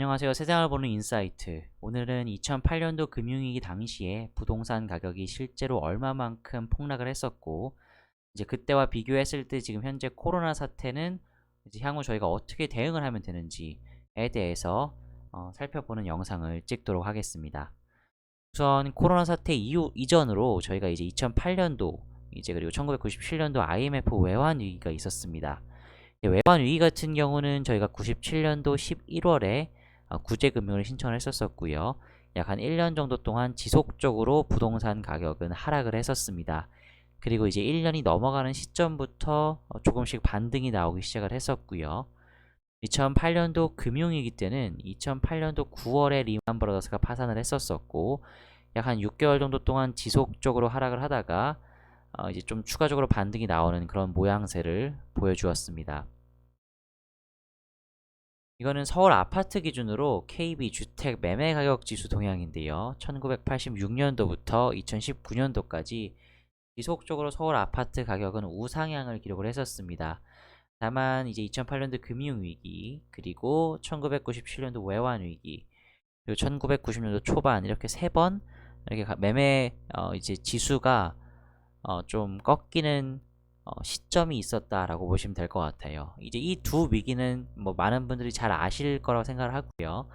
안녕하세요. 세상을 보는 인사이트. 오늘은 2008년도 금융위기 당시에 부동산 가격이 실제로 얼마만큼 폭락을 했었고, 이제 그때와 비교했을 때 지금 현재 코로나 사태는 이제 향후 저희가 어떻게 대응을 하면 되는지에 대해서 어, 살펴보는 영상을 찍도록 하겠습니다. 우선 코로나 사태 이후 이전으로 저희가 이제 2008년도 이제 그리고 1997년도 IMF 외환 위기가 있었습니다. 외환 위기 같은 경우는 저희가 97년도 11월에 어, 구제금융을 신청을 했었었고요. 약 한 1년 정도 동안 지속적으로 부동산 가격은 하락을 했었습니다. 그리고 이제 1년이 넘어가는 시점부터 어, 조금씩 반등이 나오기 시작을 했었고요. 2008년도 금융위기 때는 2008년도 9월에 리만 브라더스가 파산을 했었었고 약 한 6개월 정도 동안 지속적으로 하락을 하다가 어 이제 좀 추가적으로 반등이 나오는 그런 모양새를 보여주었습니다. 이거는 서울 아파트 기준으로 KB 주택 매매 가격 지수 동향인데요. 1986년도부터 2019년도까지 지속적으로 서울 아파트 가격은 우상향을 기록을 했었습니다. 다만 이제 2008년도 금융위기, 그리고 1997년도 외환위기, 그리고 1990년도 초반 이렇게 세 번 이렇게 매매 어 이제 지수가 어 좀 꺾이는 어 시점이 있었다라고 보시면 될 것 같아요. 이제 이 두 위기는 뭐 많은 분들이 잘 아실 거라고 생각을 하고요.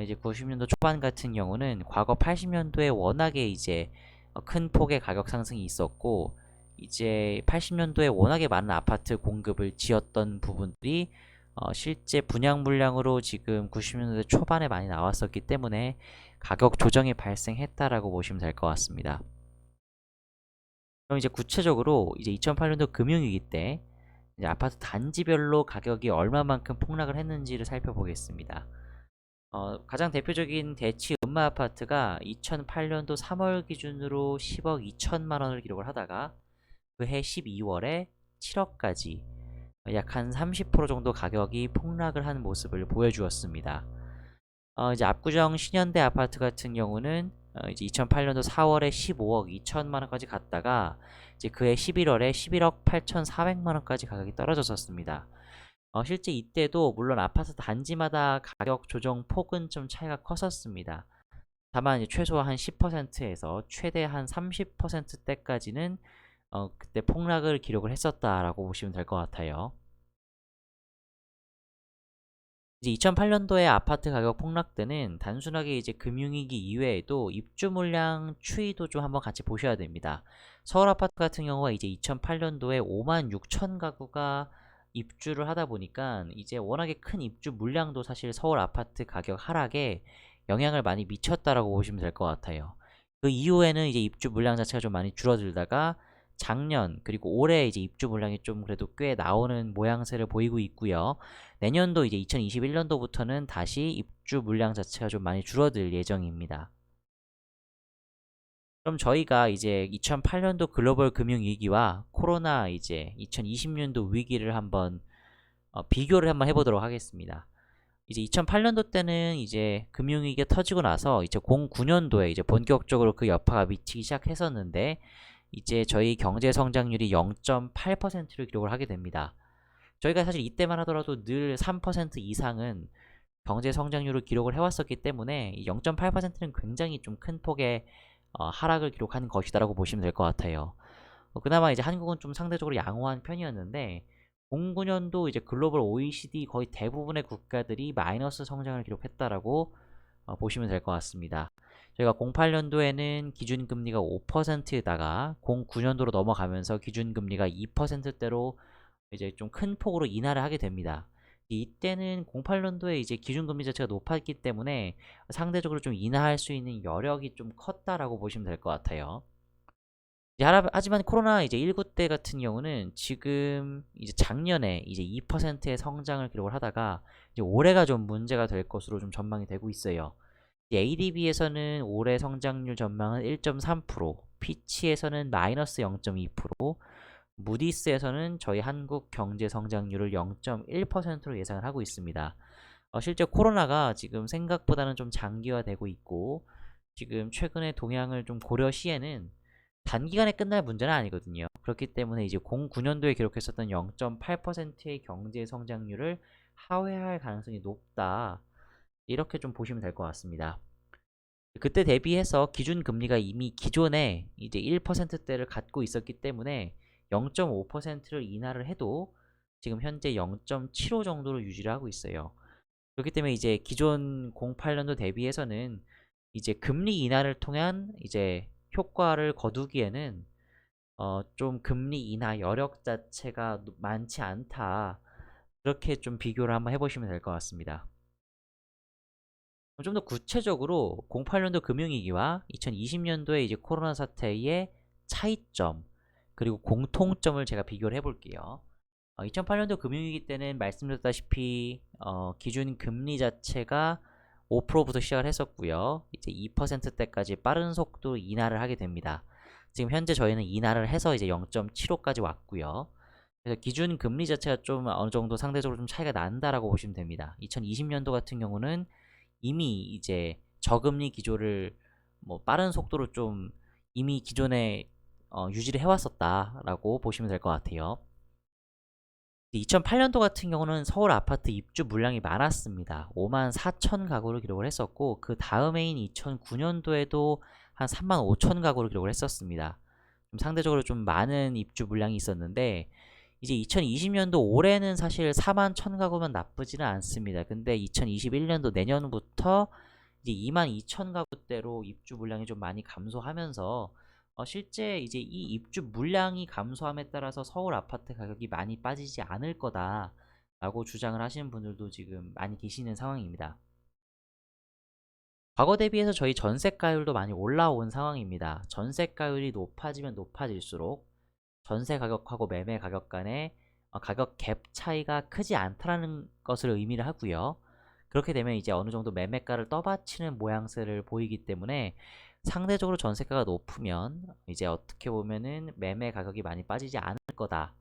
이제 90년도 초반 같은 경우는 과거 80년도에 워낙에 이제 어, 큰 폭의 가격 상승이 있었고 이제 80년도에 워낙에 많은 아파트 공급을 지었던 부분들이 어 실제 분양 물량으로 지금 90년대 초반에 많이 나왔었기 때문에 가격 조정이 발생했다라고 보시면 될 것 같습니다. 그럼 이제 구체적으로 이제 2008년도 금융위기 때 아파트 단지별로 가격이 얼마만큼 폭락을 했는지를 살펴보겠습니다. 어, 가장 대표적인 대치 음마 아파트가 2008년도 3월 기준으로 10억 2천만 원을 기록을 하다가 그해 12월에 7억까지 약 한 30% 정도 가격이 폭락을 한 모습을 보여주었습니다. 어, 이제 압구정 신현대 아파트 같은 경우는 어, 이제 2008년도 4월에 15억 2천만 원까지 갔다가 이제 그해 11월에 11억 8천4백만 원까지 가격이 떨어졌었습니다. 어, 실제 이때도 물론 아파트 단지마다 가격 조정 폭은 좀 차이가 컸었습니다. 다만 최소 한 10%에서 최대 한 30%대까지는 어, 그때 폭락을 기록을 했었다라고 보시면 될 것 같아요. 이제 2008년도에 아파트 가격 폭락 때는 단순하게 이제 금융위기 이외에도 입주 물량 추이도 좀 한번 같이 보셔야 됩니다. 서울 아파트 같은 경우가 이제 2008년도에 5만 6천 가구가 입주를 하다 보니까 이제 워낙에 큰 입주 물량도 사실 서울 아파트 가격 하락에 영향을 많이 미쳤다라고 보시면 될 것 같아요. 그 이후에는 이제 입주 물량 자체가 좀 많이 줄어들다가 작년 그리고 올해 이제 입주 물량이 좀 그래도 꽤 나오는 모양새를 보이고 있고요. 내년도 이제 2021년도부터는 다시 입주 물량 자체가 좀 많이 줄어들 예정입니다. 그럼 저희가 이제 2008년도 글로벌 금융 위기와 코로나 이제 2020년도 위기를 한번 어, 비교를 한번 해보도록 하겠습니다. 이제 2008년도 때는 이제 금융위기가 터지고 나서 이제 09년도에 이제 본격적으로 그 여파가 미치기 시작했었는데 이제 저희 경제 성장률이 0.8%를 기록을 하게 됩니다. 저희가 사실 이때만 하더라도 늘 3% 이상은 경제 성장률을 기록을 해왔었기 때문에 0.8%는 굉장히 좀 큰 폭의 어, 하락을 기록한 것이다라고 보시면 될 것 같아요. 어, 그나마 이제 한국은 좀 상대적으로 양호한 편이었는데 09년도 이제 글로벌 OECD 거의 대부분의 국가들이 마이너스 성장을 기록했다라고 어, 보시면 될 것 같습니다. 저희가 08년도에는 기준금리가 5%에다가 09년도로 넘어가면서 기준금리가 2%대로 이제 좀 큰 폭으로 인하를 하게 됩니다. 이때는 08년도에 이제 기준금리 자체가 높았기 때문에 상대적으로 좀 인하할 수 있는 여력이 좀 컸다라고 보시면 될 것 같아요. 하지만 코로나 이제 19 때 같은 경우는 지금 이제 작년에 이제 2%의 성장을 기록을 하다가 이제 올해가 좀 문제가 될 것으로 좀 전망이 되고 있어요. ADB에서는 올해 성장률 전망은 1.3%, 피치에서는 마이너스 0.2%, 무디스에서는 저희 한국 경제 성장률을 0.1%로 예상을 하고 있습니다. 어, 실제 코로나가 지금 생각보다는 좀 장기화되고 있고 지금 최근의 동향을 좀 고려시에는 단기간에 끝날 문제는 아니거든요. 그렇기 때문에 이제 09년도에 기록했었던 0.8%의 경제 성장률을 하회할 가능성이 높다. 이렇게 좀 보시면 될 것 같습니다. 그때 대비해서 기준 금리가 이미 기존에 이제 1%대를 갖고 있었기 때문에 0.5%를 인하를 해도 지금 현재 0.75 정도로 유지를 하고 있어요. 그렇기 때문에 이제 기존 08년도 대비해서는 이제 금리 인하를 통한 이제 효과를 거두기에는 어, 좀 금리 인하 여력 자체가 노- 많지 않다. 그렇게 좀 비교를 한번 해보시면 될 것 같습니다. 좀 더 구체적으로 08년도 금융위기와 2020년도의 이제 코로나 사태의 차이점 그리고 공통점을 제가 비교를 해볼게요. 2008년도 금융위기 때는 말씀드렸다시피 어, 기준 금리 자체가 5%부터 시작을 했었고요. 이제 2%대까지 빠른 속도로 인하를 하게 됩니다. 지금 현재 저희는 인하를 해서 이제 0.75까지 왔고요. 그래서 기준 금리 자체가 좀 어느 정도 상대적으로 좀 차이가 난다라고 보시면 됩니다. 2020년도 같은 경우는 이미 이제 저금리 기조를 뭐 빠른 속도로 좀 이미 기존에 어, 유지를 해왔었다라고 보시면 될 것 같아요. 2008년도 같은 경우는 서울 아파트 입주 물량이 많았습니다. 5만 4천 가구를 기록을 했었고 그 다음해인 2009년도에도 한 3만 5천 가구를 기록을 했었습니다. 좀 상대적으로 좀 많은 입주 물량이 있었는데 이제 2020년도 올해는 사실 4만 1천 가구면 나쁘지는 않습니다. 근데 2021년도 내년부터 이제 2만 2천 가구대로 입주 물량이 좀 많이 감소하면서 어, 실제 이제 이 입주 물량이 감소함에 따라서 서울 아파트 가격이 많이 빠지지 않을 거다라고 주장을 하시는 분들도 지금 많이 계시는 상황입니다. 과거 대비해서 저희 전세가율도 많이 올라온 상황입니다. 전세가율이 높아지면 높아질수록 전세 가격하고 매매 가격 간의 어, 가격 갭 차이가 크지 않다는 것을 의미를 하고요. 그렇게 되면 이제 어느 정도 매매가를 떠받치는 모양새를 보이기 때문에 상대적으로 전세가가 높으면 이제 어떻게 보면은 매매 가격이 많이 빠지지 않을 거다.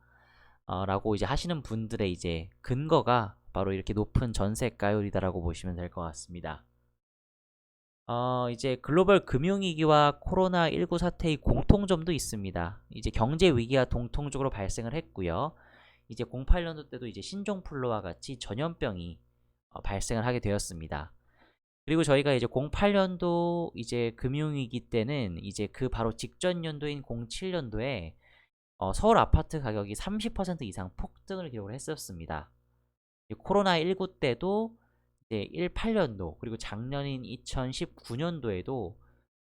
어, 라고 이제 하시는 분들의 이제 근거가 바로 이렇게 높은 전세가율이다라고 보시면 될 것 같습니다. 어, 이제 글로벌 금융위기와 코로나19 사태의 공통점도 있습니다. 이제 경제 위기가 동통적으로 발생을 했고요. 이제 08년도 때도 이제 신종플루와 같이 전염병이 어, 발생을 하게 되었습니다. 그리고 저희가 이제 08년도 이제 금융위기 때는 이제 그 바로 직전 연도인 07년도에 어, 서울 아파트 가격이 30% 이상 폭등을 기록을 했었습니다. 코로나19 때도 이제 18년도 그리고 작년인 2019년도에도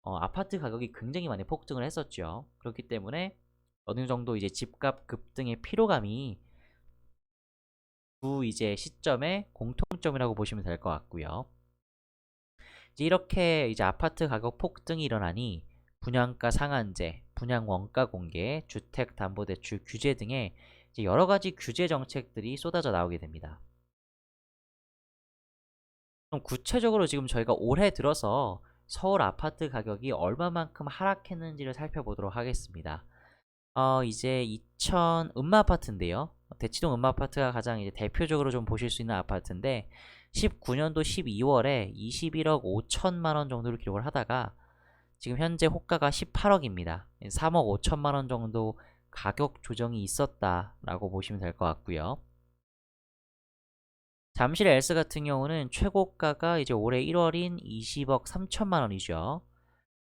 어, 아파트 가격이 굉장히 많이 폭등을 했었죠. 그렇기 때문에 어느 정도 이제 집값 급등의 피로감이 두 이제 시점의 공통점이라고 보시면 될 것 같고요. 이제 이렇게 이제 아파트 가격 폭등이 일어나니 분양가 상한제, 분양 원가 공개, 주택 담보 대출 규제 등의 여러 가지 규제 정책들이 쏟아져 나오게 됩니다. 그럼 구체적으로 지금 저희가 올해 들어서 서울 아파트 가격이 얼마만큼 하락했는지를 살펴보도록 하겠습니다. 어, 이제 2000 음마 아파트인데요. 대치동 음마 아파트가 가장 이제 대표적으로 좀 보실 수 있는 아파트인데 19년도 12월에 21억 5천만 원 정도를 기록을 하다가 지금 현재 호가가 18억입니다. 3억 5천만 원 정도 가격 조정이 있었다라고 보시면 될 것 같고요. 잠실 엘스 같은 경우는 최고가가 이제 올해 1월인 20억 3천만 원이죠.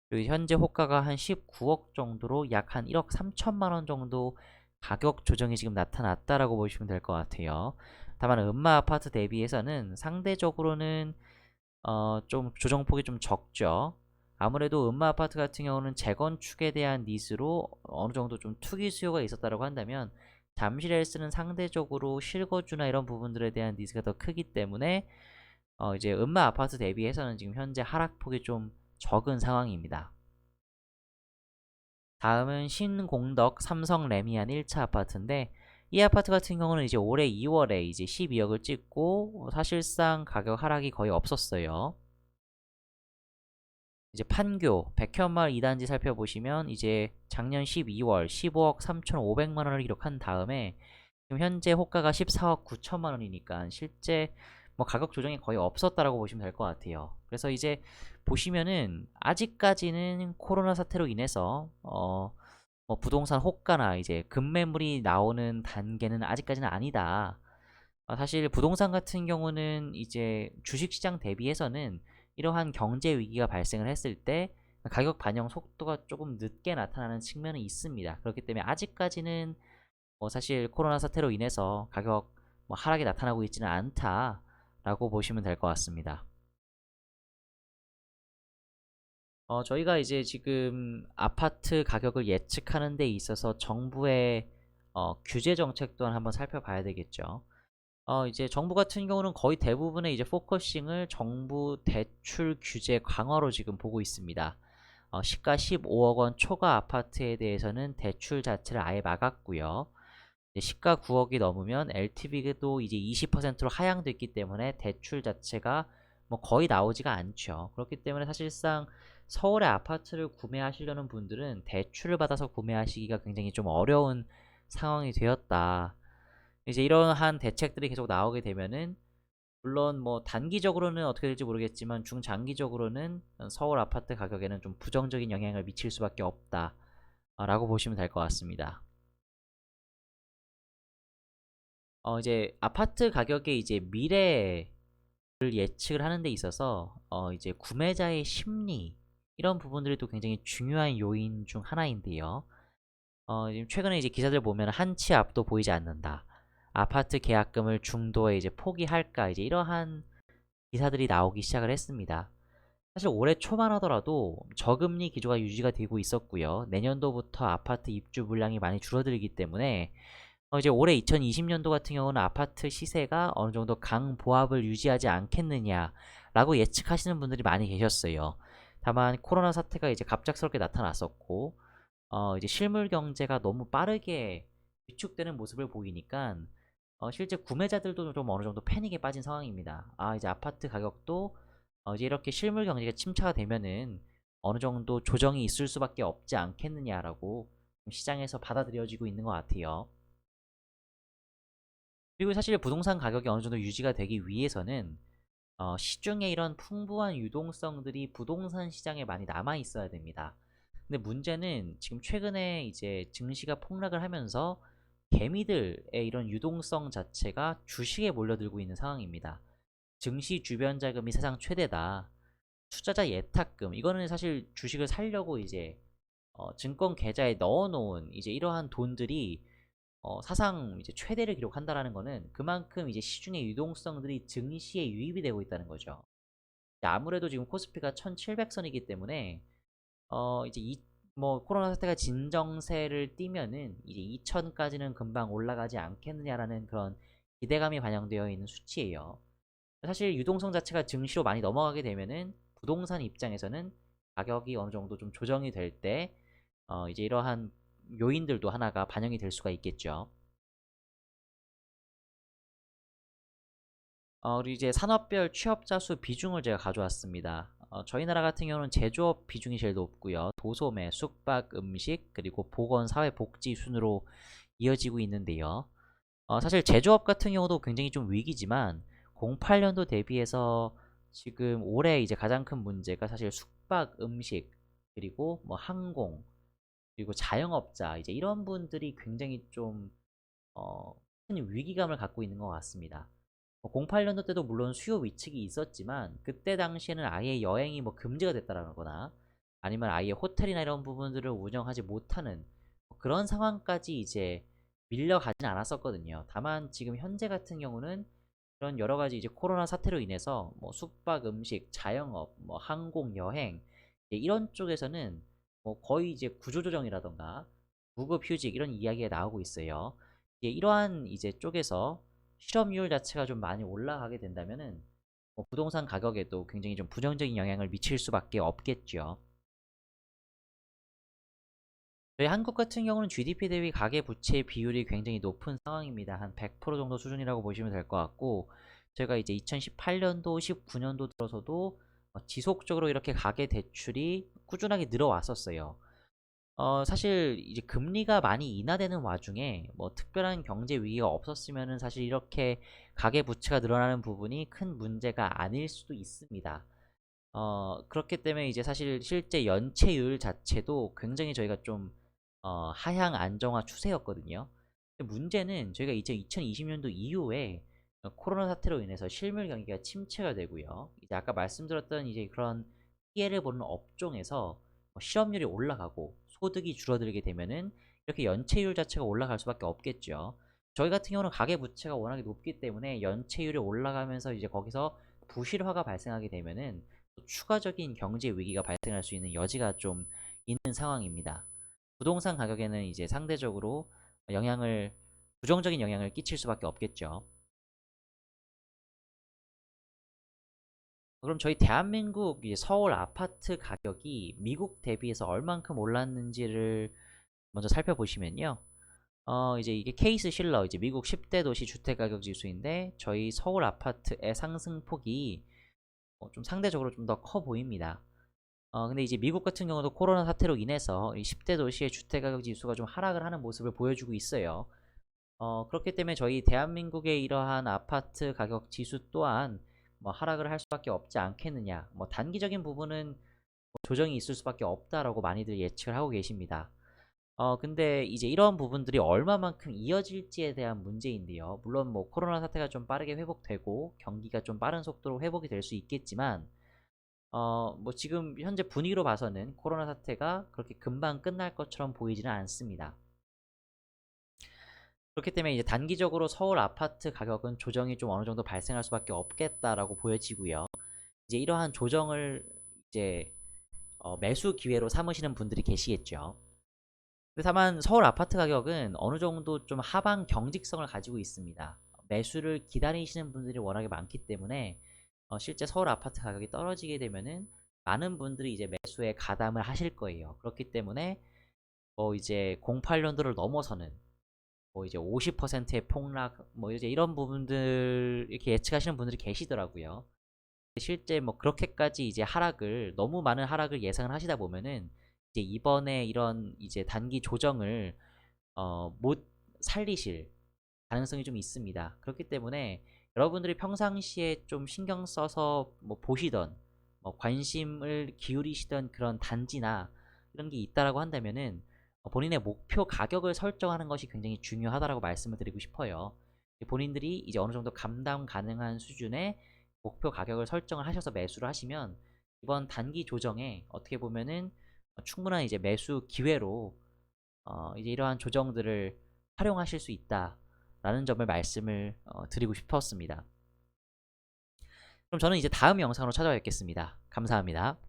그리고 현재 호가가 한 19억 정도로 약 한 1억 3천만 원 정도 가격 조정이 지금 나타났다라고 보시면 될 것 같아요. 다만 음마 아파트 대비해서는 상대적으로는 어, 좀 조정폭이 좀 적죠. 아무래도 음마 아파트 같은 경우는 재건축에 대한 니즈로 어느 정도 좀 투기 수요가 있었다고 한다면 잠실 헬스는 상대적으로 실거주나 이런 부분들에 대한 니즈가 더 크기 때문에 어, 이제 음마 아파트 대비해서는 지금 현재 하락폭이 좀 적은 상황입니다. 다음은 신공덕 삼성 레미안 1차 아파트인데 이 아파트 같은 경우는 이제 올해 2월에 이제 12억을 찍고 사실상 가격 하락이 거의 없었어요. 이제 판교 백현마을 2단지 살펴보시면 이제 작년 12월 15억 3,500만 원을 기록한 다음에 지금 현재 호가가 14억 9천만 원이니까 실제 뭐 가격 조정이 거의 없었다라고 보시면 될 것 같아요. 그래서 이제 보시면은 아직까지는 코로나 사태로 인해서 어, 뭐 부동산 호가나 이제 급매물이 나오는 단계는 아직까지는 아니다. 아, 사실 부동산 같은 경우는 이제 주식시장 대비해서는 이러한 경제 위기가 발생을 했을 때 가격 반영 속도가 조금 늦게 나타나는 측면은 있습니다. 그렇기 때문에 아직까지는 뭐 사실 코로나 사태로 인해서 가격 뭐 하락이 나타나고 있지는 않다라고 보시면 될 것 같습니다. 어, 저희가 이제 지금 아파트 가격을 예측하는 데 있어서 정부의 어, 규제 정책 또한 한번 살펴봐야 되겠죠. 어, 이제 정부 같은 경우는 거의 대부분의 이제 포커싱을 정부 대출 규제 강화로 지금 보고 있습니다. 어, 시가 15억 원 초과 아파트에 대해서는 대출 자체를 아예 막았고요. 시가 9억이 넘으면 LTV도 이제 20%로 하향됐기 때문에 대출 자체가 뭐 거의 나오지가 않죠. 그렇기 때문에 사실상 서울의 아파트를 구매하시려는 분들은 대출을 받아서 구매하시기가 굉장히 좀 어려운 상황이 되었다. 이제 이러한 대책들이 계속 나오게 되면은 물론 뭐 단기적으로는 어떻게 될지 모르겠지만 중장기적으로는 서울 아파트 가격에는 좀 부정적인 영향을 미칠 수밖에 없다. 라고 보시면 될 것 같습니다. 어 이제 아파트 가격의 이제 미래를 예측을 하는 데 있어서 어 이제 구매자의 심리 이런 부분들이 또 굉장히 중요한 요인 중 하나인데요. 어 지금 최근에 이제 기사들 보면 한치 앞도 보이지 않는다. 아파트 계약금을 중도에 이제 포기할까 이제 이러한 기사들이 나오기 시작을 했습니다. 사실 올해 초만 하더라도 저금리 기조가 유지가 되고 있었고요. 내년도부터 아파트 입주 물량이 많이 줄어들기 때문에 어 이제 올해 2020년도 같은 경우는 아파트 시세가 어느 정도 강보합을 유지하지 않겠느냐라고 예측하시는 분들이 많이 계셨어요. 다만 코로나 사태가 이제 갑작스럽게 나타났었고 어 이제 실물 경제가 너무 빠르게 위축되는 모습을 보이니까 어 실제 구매자들도 좀 어느 정도 패닉에 빠진 상황입니다. 아 이제 아파트 가격도 어 이제 이렇게 실물 경제가 침체가 되면은 어느 정도 조정이 있을 수밖에 없지 않겠느냐라고 시장에서 받아들여지고 있는 것 같아요. 그리고 사실 부동산 가격이 어느 정도 유지가 되기 위해서는 어, 시중에 이런 풍부한 유동성들이 부동산 시장에 많이 남아 있어야 됩니다. 근데 문제는 지금 최근에 이제 증시가 폭락을 하면서 개미들의 이런 유동성 자체가 주식에 몰려들고 있는 상황입니다. 증시 주변 자금이 사상 최대다. 투자자 예탁금 이거는 사실 주식을 살려고 이제 어, 증권 계좌에 넣어놓은 이제 이러한 돈들이 어, 사상 이제 최대를 기록한다라는 거는 그만큼 이제 시중의 유동성들이 증시에 유입이 되고 있다는 거죠. 아무래도 지금 코스피가 1700선이기 때문에 어 이제 이 뭐 코로나 사태가 진정세를 띠면은 이제 2000까지는 금방 올라가지 않겠느냐라는 그런 기대감이 반영되어 있는 수치예요. 사실 유동성 자체가 증시로 많이 넘어가게 되면은 부동산 입장에서는 가격이 어느 정도 좀 조정이 될때 어 이제 이러한 요인들도 하나가 반영이 될 수가 있겠죠. 어, 그리고 이제 산업별 취업자 수 비중을 제가 가져왔습니다. 어, 저희 나라 같은 경우는 제조업 비중이 제일 높고요. 도소매, 숙박, 음식, 그리고 보건, 사회, 복지 순으로 이어지고 있는데요. 어, 사실 제조업 같은 경우도 굉장히 좀 위기지만 08년도 대비해서 지금 올해 이제 가장 큰 문제가 사실 숙박, 음식, 그리고 뭐 항공, 그리고 자영업자 이제 이런 분들이 굉장히 좀 어, 큰 위기감을 갖고 있는 것 같습니다. 08년도 뭐 때도 물론 수요 위축이 있었지만 그때 당시에는 아예 여행이 뭐 금지가 됐다라거나 아니면 아예 호텔이나 이런 부분들을 운영하지 못하는 뭐 그런 상황까지 이제 밀려가진 않았었거든요. 다만 지금 현재 같은 경우는 그런 여러 가지 이제 코로나 사태로 인해서 뭐 숙박, 음식, 자영업, 뭐 항공, 여행 이런 쪽에서는 뭐 거의 이제 구조조정이라던가 무급휴직 이런 이야기가 나오고 있어요. 이러한 이제 쪽에서 실업률 자체가 좀 많이 올라가게 된다면은 뭐 부동산 가격에도 굉장히 좀 부정적인 영향을 미칠 수밖에 없겠죠. 저희 한국 같은 경우는 GDP 대비 가계 부채 비율이 굉장히 높은 상황입니다. 한 100% 정도 수준이라고 보시면 될 것 같고 제가 이제 2018년도, 19년도 들어서도 어, 지속적으로 이렇게 가계 대출이 꾸준하게 늘어왔었어요. 어, 사실 이제 금리가 많이 인하되는 와중에 뭐 특별한 경제 위기가 없었으면은 사실 이렇게 가계 부채가 늘어나는 부분이 큰 문제가 아닐 수도 있습니다. 어, 그렇기 때문에 이제 사실 실제 연체율 자체도 굉장히 저희가 좀 어, 하향 안정화 추세였거든요. 문제는 저희가 이제 2020년도 이후에 어, 코로나 사태로 인해서 실물 경기가 침체가 되고요. 이제 아까 말씀드렸던 이제 그런 피해를 보는 업종에서 뭐 실업률이 올라가고 소득이 줄어들게 되면은 이렇게 연체율 자체가 올라갈 수밖에 없겠죠. 저희 같은 경우는 가계 부채가 워낙에 높기 때문에 연체율이 올라가면서 이제 거기서 부실화가 발생하게 되면은 또 추가적인 경제 위기가 발생할 수 있는 여지가 좀 있는 상황입니다. 부동산 가격에는 이제 상대적으로 영향을 부정적인 영향을 끼칠 수밖에 없겠죠. 그럼 저희 대한민국 서울 아파트 가격이 미국 대비해서 얼만큼 올랐는지를 먼저 살펴보시면요. 어, 이제 이게 케이스 실러, 이제 미국 10대 도시 주택 가격 지수인데 저희 서울 아파트의 상승폭이 어, 좀 상대적으로 좀 더 커 보입니다. 어, 근데 이제 미국 같은 경우도 코로나 사태로 인해서 이 10대 도시의 주택 가격 지수가 좀 하락을 하는 모습을 보여주고 있어요. 어, 그렇기 때문에 저희 대한민국의 이러한 아파트 가격 지수 또한 뭐 하락을 할 수밖에 없지 않겠느냐. 뭐 단기적인 부분은 뭐 조정이 있을 수밖에 없다라고 많이들 예측을 하고 계십니다. 어, 근데 이제 이런 부분들이 얼마만큼 이어질지에 대한 문제인데요. 물론 뭐 코로나 사태가 좀 빠르게 회복되고 경기가 좀 빠른 속도로 회복이 될 수 있겠지만 어, 뭐 지금 현재 분위기로 봐서는 코로나 사태가 그렇게 금방 끝날 것처럼 보이지는 않습니다. 그렇기 때문에 이제 단기적으로 서울 아파트 가격은 조정이 좀 어느 정도 발생할 수밖에 없겠다라고 보여지고요. 이제 이러한 조정을 이제 어, 매수 기회로 삼으시는 분들이 계시겠죠. 다만 서울 아파트 가격은 어느 정도 좀 하방 경직성을 가지고 있습니다. 매수를 기다리시는 분들이 워낙에 많기 때문에 어, 실제 서울 아파트 가격이 떨어지게 되면은 많은 분들이 이제 매수에 가담을 하실 거예요. 그렇기 때문에 뭐 이제 08년도를 넘어서는 뭐 이제 50%의 폭락 뭐 이제 이런 부분들 이렇게 예측하시는 분들이 계시더라고요. 실제 뭐 그렇게까지 이제 하락을 너무 많은 하락을 예상을 하시다 보면은 이제 이번에 이런 이제 단기 조정을 어, 못 살리실 가능성이 좀 있습니다. 그렇기 때문에 여러분들이 평상시에 좀 신경 써서 뭐 보시던 뭐 관심을 기울이시던 그런 단지나 이런 게 있다라고 한다면은 어, 본인의 목표 가격을 설정하는 것이 굉장히 중요하다라고 말씀을 드리고 싶어요. 본인들이 이제 어느 정도 감당 가능한 수준의 목표 가격을 설정을 하셔서 매수를 하시면 이번 단기 조정에 어떻게 보면은 충분한 이제 매수 기회로 어 이제 이러한 조정들을 활용하실 수 있다라는 점을 말씀을 어 드리고 싶었습니다. 그럼 저는 이제 다음 영상으로 찾아뵙겠습니다. 감사합니다.